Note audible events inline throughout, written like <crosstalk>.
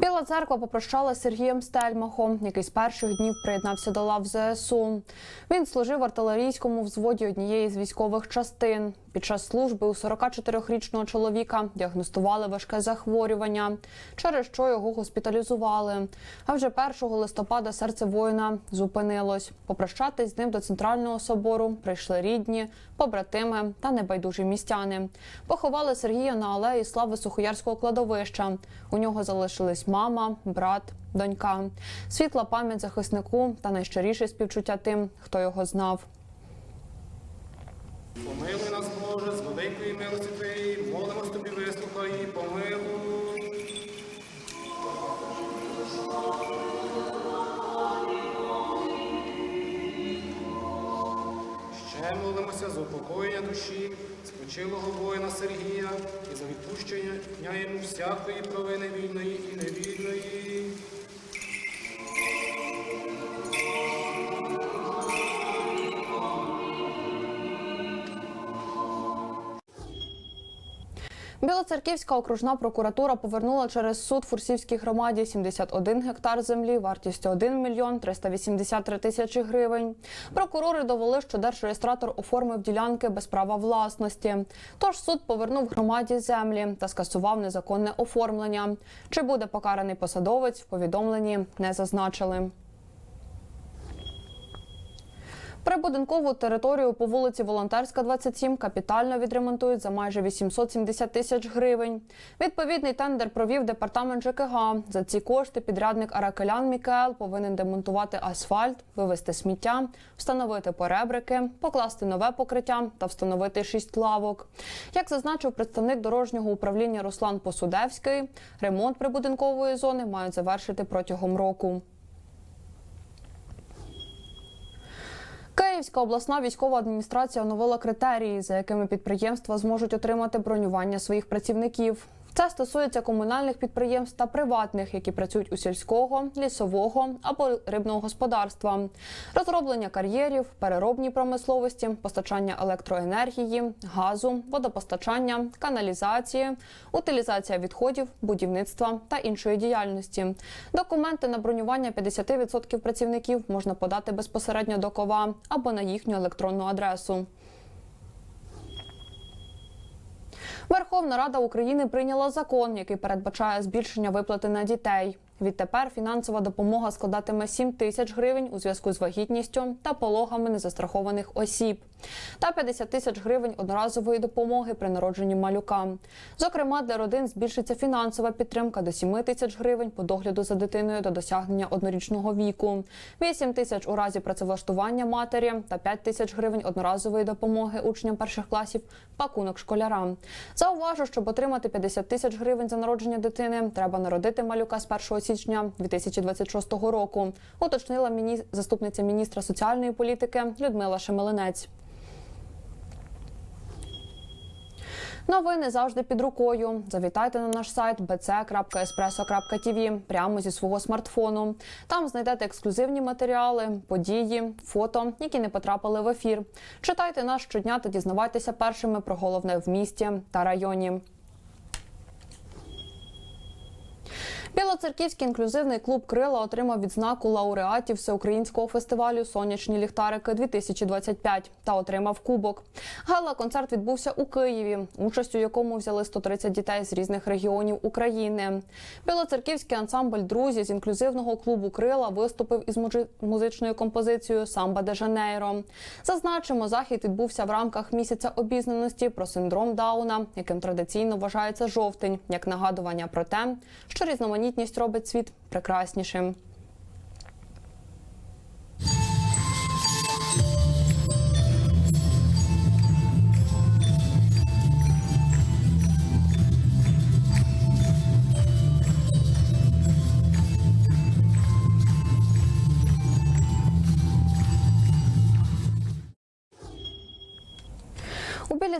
Біла церква попрощалася з Сергієм Стельмахом, який з перших днів приєднався до лав ЗСУ. Він служив в артилерійському взводі однієї з військових частин. Під час служби у 44-річного чоловіка діагностували важке захворювання, через що його госпіталізували. А вже 1 листопада серце воїна зупинилось. Попрощатись з ним до центрального собору прийшли рідні, побратими та небайдужі містяни. Поховали Сергія на алеї слави Сухоярського кладовища. У нього залишились мама, брат, донька. Світла пам'ять захиснику та найщиріше співчуття тим, хто його знав. Помилуй нас, Боже, з великої милості Твоєї, молимось тобі, вислухай і помилуй. Ще молимося за упокоєння душі, спочилого воїна Сергія і за відпущення йому всякої провини вільної і невільної. Білоцерківська окружна прокуратура повернула через суд Фурсівській громаді 71 гектар землі вартістю 1 мільйон 383 тисячі гривень. Прокурори довели, що держреєстратор оформив ділянки без права власності. Тож суд повернув громаді землі та скасував незаконне оформлення. Чи буде покараний посадовець? В повідомленні не зазначили. Прибудинкову територію по вулиці Волонтерська, 27 капітально відремонтують за майже 870 тисяч гривень. Відповідний тендер провів департамент ЖКГ. За ці кошти підрядник Аракелян Мікел повинен демонтувати асфальт, вивезти сміття, встановити поребрики, покласти нове покриття та встановити шість лавок. Як зазначив представник дорожнього управління Руслан Посудевський, ремонт прибудинкової зони мають завершити протягом року. Київська обласна військова адміністрація оновила критерії, за якими підприємства зможуть отримати бронювання своїх працівників. Це стосується комунальних підприємств та приватних, які працюють у сільського, лісового або рибного господарства, розроблення кар'єрів, переробній промисловості, постачання електроенергії, газу, водопостачання, каналізації, утилізація відходів, будівництва та іншої діяльності. Документи на бронювання 50% працівників можна подати безпосередньо до кова або на їхню електронну адресу. Верховна Рада України прийняла закон, який передбачає збільшення виплати на дітей. Відтепер фінансова допомога складатиме 7 тисяч гривень у зв'язку з вагітністю та пологами незастрахованих осіб, та 50 тисяч гривень одноразової допомоги при народженні малюка. Зокрема, для родин збільшиться фінансова підтримка до 7 тисяч гривень по догляду за дитиною до досягнення однорічного віку, 8 тисяч у разі працевлаштування матері та 5 тисяч гривень одноразової допомоги учням перших класів пакунок школярам. Зауважу, щоб отримати 50 тисяч гривень за народження дитини, треба народити малюка з 1 січня 2026 року. Уточнила міні... заступниця міністра соціальної політики Людмила Шемелинець. Новини завжди під рукою. Завітайте на наш сайт bc.espresso.tv прямо зі свого смартфону. Там знайдете ексклюзивні матеріали, події, фото, які не потрапили в ефір. Читайте нас щодня та дізнавайтеся першими про головне в місті та районі. Білоцерківський інклюзивний клуб Крила отримав відзнаку лауреатів всеукраїнського фестивалю Сонячні ліхтарики 2025 та отримав кубок. Гала-концерт відбувся у Києві, участь у якому взяли 130 дітей з різних регіонів України. Білоцерківський ансамбль Друзі з інклюзивного клубу Крила виступив із музичною композицією Самба де Жанейро. Зазначимо, захід відбувся в рамках місяця обізнаності про синдром Дауна, яким традиційно вважається жовтень, як нагадування про те, що різноманітність робить світ прекраснішим.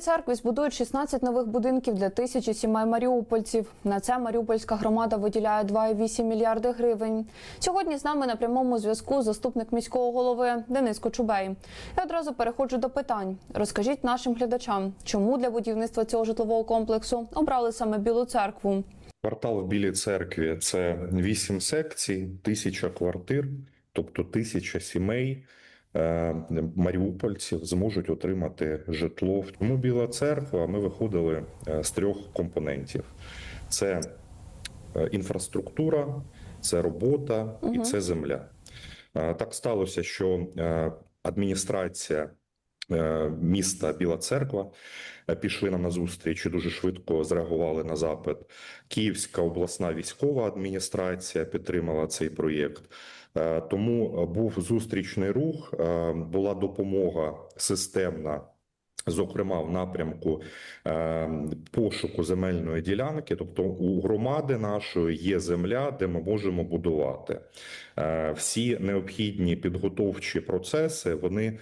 Церкві збудують 16 нових будинків для тисячі сімей маріупольців. На це Маріупольська громада виділяє 2,8 мільярди гривень. Сьогодні з нами на прямому зв'язку заступник міського голови Денис Кочубей. Я одразу переходжу до питань. Розкажіть нашим глядачам, чому для будівництва цього житлового комплексу обрали саме Білу церкву. Квартал в Білій церкві це вісім секцій, тисяча квартир, тобто тисяча сімей маріупольців зможуть отримати житло. Тому Біла церква ми виходили е, з трьох компонентів: це е, інфраструктура, це робота і це земля. Е, Так сталося, що е, адміністрація е, міста Біла Церква е, пішли нам на зустріч і дуже швидко зреагували на запит. Київська обласна військова адміністрація підтримала цей проєкт. Е, Тому е, був зустрічний рух, е, була допомога системна. Зокрема, в напрямку е, пошуку земельної ділянки, тобто у громади нашої є земля, де ми можемо будувати. Е, всі необхідні підготовчі процеси вони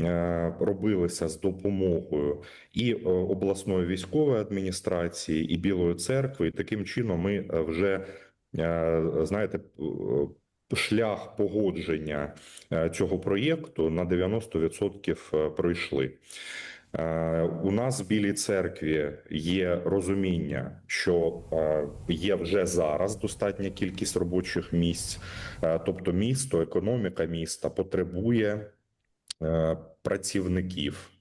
е, робилися з допомогою і обласної військової адміністрації, і Білої церкви. І таким чином ми вже е, знаєте. Е, Шлях погодження е, цього проєкту на 90% пройшли. Е, У нас в Білій церкві є розуміння, що е, є вже зараз достатня кількість робочих місць, Е, тобто місто, економіка міста потребує е, працівників е,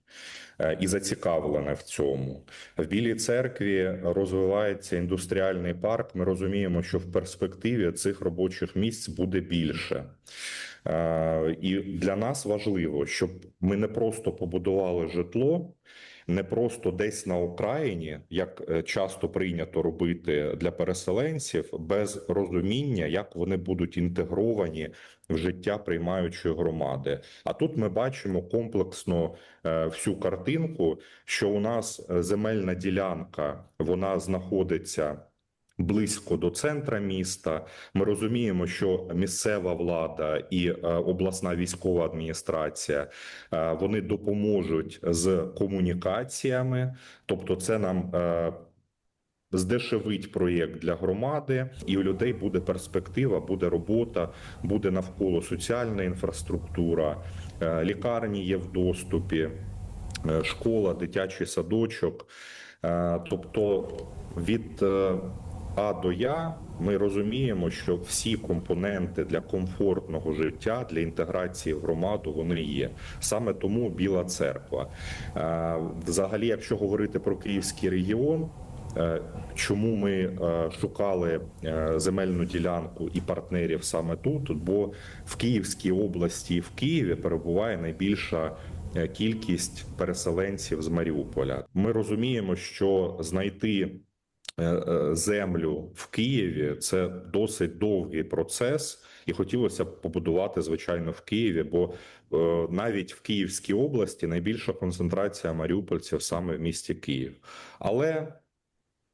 і зацікавлене в цьому. В Білій церкві розвивається індустріальний парк. Ми розуміємо, що в перспективі цих робочих місць буде більше. Е, І для нас важливо, щоб ми не просто побудували житло, не просто десь на окраїні, як е, часто прийнято робити для переселенців, без розуміння, як вони будуть інтегровані в життя приймаючої громади. А тут ми бачимо комплексно е, всю картинку, що у нас е, земельна ділянка вона знаходиться. Близько до центра міста ми розуміємо, що місцева влада і е, обласна військова адміністрація е, вони допоможуть з комунікаціями, тобто, це нам е, здешевить проєкт для громади, і у людей буде перспектива, буде робота, буде навколо соціальна інфраструктура, лікарні є в доступі, школа, дитячий садочок. Тобто від А до Я ми розуміємо, що всі компоненти для комфортного життя, для інтеграції в громаду вони є. Саме тому Біла церква. Е, Взагалі, якщо говорити про Київський регіон. Е, Чому ми е, шукали земельну ділянку і партнерів саме тут? Бо в Київській області і в Києві перебуває найбільша кількість переселенців з Маріуполя. Ми розуміємо, що знайти землю в Києві це досить довгий процес, і хотілося б побудувати звичайно в Києві, бо е, навіть в Київській області найбільша концентрація маріупольців саме в місті Київ. Але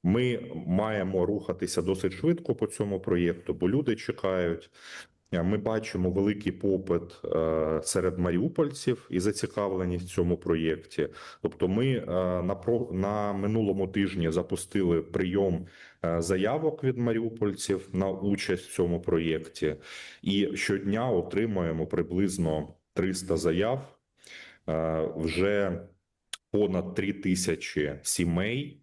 ми маємо рухатися досить швидко по цьому проєкту, бо люди чекають. Ми бачимо великий попит е, серед маріупольців і зацікавленість в цьому проєкті. Тобто, ми е, на минулому тижні запустили прийом е, заявок від маріупольців на участь в цьому проєкті, і щодня отримуємо приблизно 300 заяв. Вже понад 3 тисячі сімей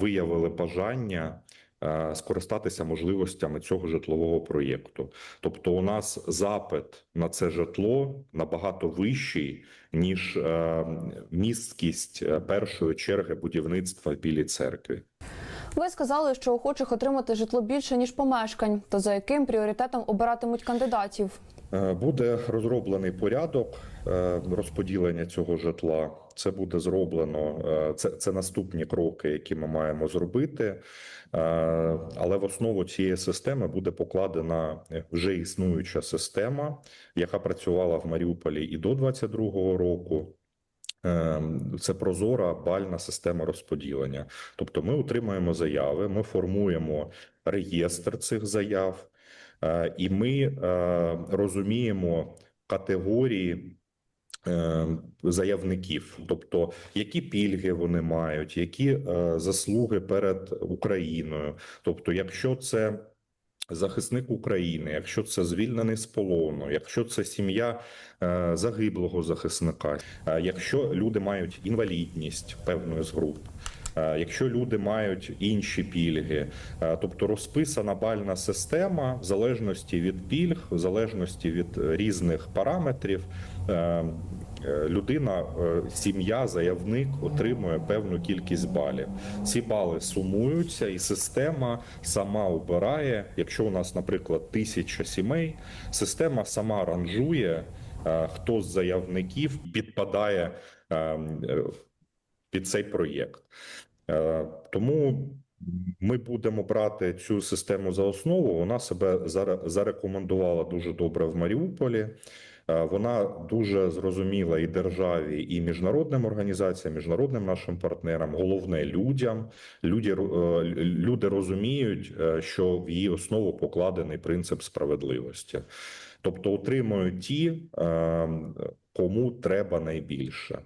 виявили бажання скористатися можливостями цього житлового проєкту. Тобто, у нас запит на це житло набагато вищий ніж е, місткість е, першої черги будівництва в Білій церкві. Ви сказали, що охочих отримати житло більше ніж помешкань. То за яким пріоритетом обиратимуть кандидатів? Е, Буде розроблений порядок е, розподілення цього житла. Це буде зроблено. е, Це, це наступні кроки, які ми маємо зробити. Е, Але в основу цієї системи буде покладена вже існуюча система, яка працювала в Маріуполі і до 22-го року. Е, Це прозора бальна система розподілення. Тобто, ми отримуємо заяви, ми формуємо реєстр цих заяв. Е, І ми розуміємо категорії заявників, тобто які пільги вони мають, які е, заслуги перед Україною. Тобто, якщо це захисник України, якщо це звільнений з полону, якщо це сім'я е, загиблого захисника, е, якщо люди мають інвалідність певної з груп. е, якщо люди мають інші пільги, е, тобто розписана бальна система в залежності від пільг, в залежності від е, різних параметрів. Е, Людина, е, сім'я, заявник отримує певну кількість балів. Ці бали сумуються, і система сама обирає. Якщо у нас, наприклад, тисяча сімей, система сама ранжує, е, хто з заявників підпадає е, е, під цей проєкт. Тому ми будемо брати цю систему за основу. Вона себе зарекомендувала дуже добре в Маріуполі. Е, Вона дуже зрозуміла і державі, і міжнародним організаціям, міжнародним нашим партнерам. Головне людям. Люди, е, люди розуміють, е, що в її основу покладений принцип справедливості. Тобто отримують ті, кому треба найбільше.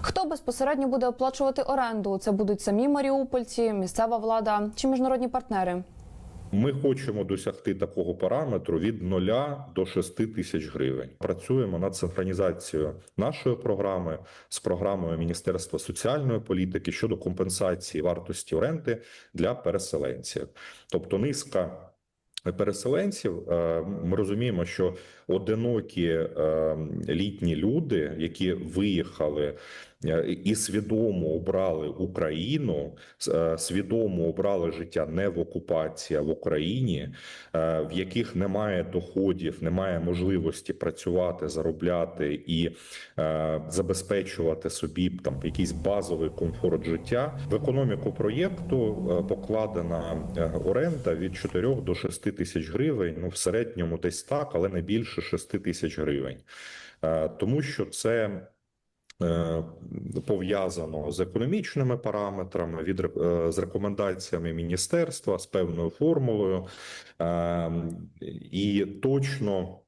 Хто безпосередньо буде оплачувати оренду? Це будуть самі маріупольці, місцева влада чи міжнародні партнери? Ми хочемо досягти такого параметру від 0 до 6 тисяч гривень. Працюємо над синхронізацією нашої програми з програмою Міністерства соціальної політики щодо компенсації вартості оренди для переселенців, тобто низка. Переселенців е, ми розуміємо, що одинокі е, літні люди, які виїхали е, і свідомо обрали Україну, свідомо обрали життя не в окупації, а в Україні, в яких немає доходів, немає можливості працювати, заробляти і забезпечувати собі там якийсь базовий комфорт життя. В економіку проєкту покладена оренда від 4 до 6 тисяч гривень. Ну в середньому десь так, але не більше 6 тисяч гривень, Е, тому що це. е, Пов'язано з економічними параметрами, від е, з рекомендаціями міністерства, з певною формулою, Е, і точно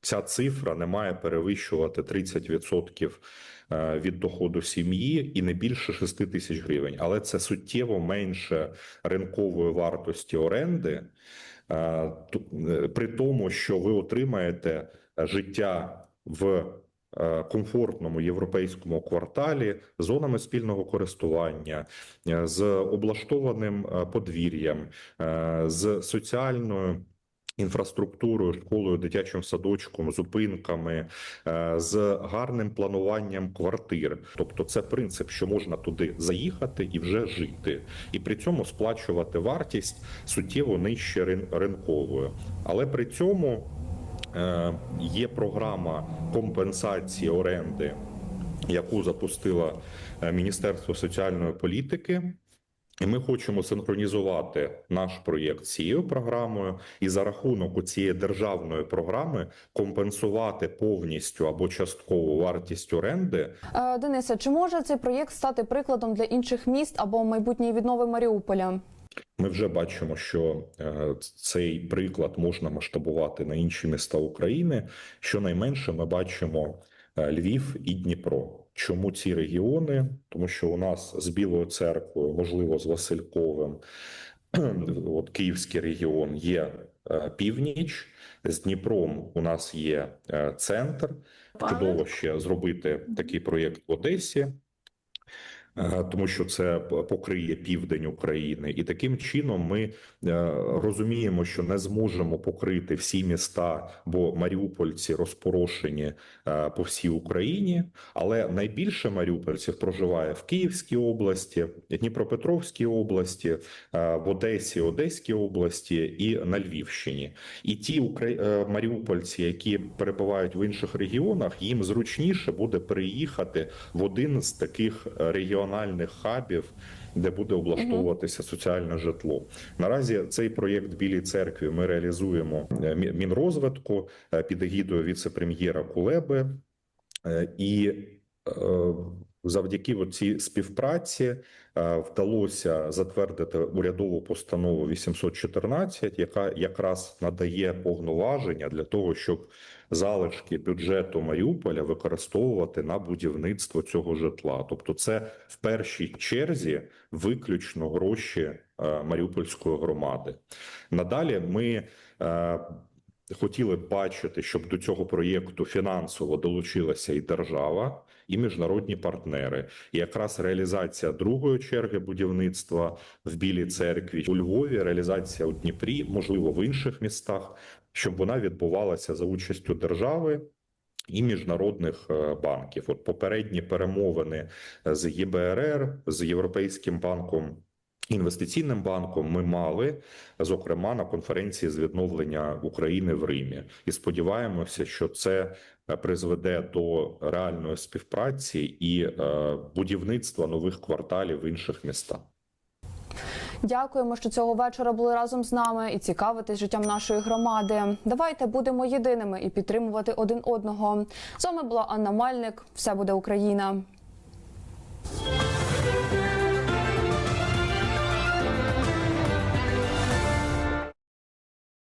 ця цифра не має перевищувати 30% е, від доходу сім'ї і не більше 6 тисяч гривень. Але це суттєво менше ринкової вартості оренди, е, е, при тому, що ви отримаєте життя в комфортному європейському кварталі зонами спільного користування, з облаштованим подвір'ям, з соціальною. Інфраструктурою, школою, дитячим садочком, зупинками, е, з гарним плануванням квартир. Тобто, це принцип, що можна туди заїхати і вже жити, і при цьому сплачувати вартість суттєво нижче рин- ринкової. Але при цьому е, є програма компенсації оренди, яку запустила е, Міністерство соціальної політики. І ми хочемо синхронізувати наш проєкт з цією програмою, і за рахунок цієї державної програми компенсувати повністю або часткову вартість оренди Е, Денисе, чи може цей проєкт стати прикладом для інших міст або майбутньої віднови Маріуполя? Ми вже бачимо, що е, цей приклад можна масштабувати на інші міста України. Щонайменше ми бачимо е, Львів і Дніпро. Чому ці регіони? Тому що у нас з Білою церквою, можливо, з Васильковим, <clears throat> от Київський регіон є е, північ. З Дніпром у нас є е, центр. Чудово ще зробити такий проєкт в Одесі. Е, Тому що це покриє південь України, і таким чином ми е, розуміємо, що не зможемо покрити всі міста, бо маріупольці розпорошені е, по всій Україні. Але найбільше маріупольців проживає в Київській області, Дніпропетровській області, в Одесі, Одеській області і на Львівщині. І ті маріупольці, які перебувають в інших регіонах, їм зручніше буде переїхати в один з таких е, регіональних хабів, де буде облаштовуватися соціальне житло. Наразі цей проєкт Білій церкві ми реалізуємо е, Мінрозвитку е, під егідою віце-прем'єра Кулеби. Е, І завдяки цій співпраці вдалося затвердити урядову постанову 814, яка якраз надає повноваження для того, щоб залишки бюджету Маріуполя використовувати на будівництво цього житла. Тобто, це в першій черзі виключно гроші е, Маріупольської громади. Надалі ми е, хотіли б бачити, щоб до цього проєкту фінансово долучилася і держава, і міжнародні партнери. І якраз реалізація другої черги будівництва в Білій церкві у Львові, реалізація у Дніпрі, можливо, в інших містах, щоб вона відбувалася за участю держави. І міжнародних е, банків, от попередні перемовини з ЄБРР, з Європейським банком, інвестиційним банком, ми мали зокрема на конференції з відновлення України в Римі, і сподіваємося, що це е, призведе до реальної співпраці і е, будівництва нових кварталів в інших містах. Дякуємо, що цього вечора були разом з нами і цікавитись життям нашої громади. Давайте будемо єдиними і підтримувати один одного. З вами була Анна Мальник. Все буде Україна.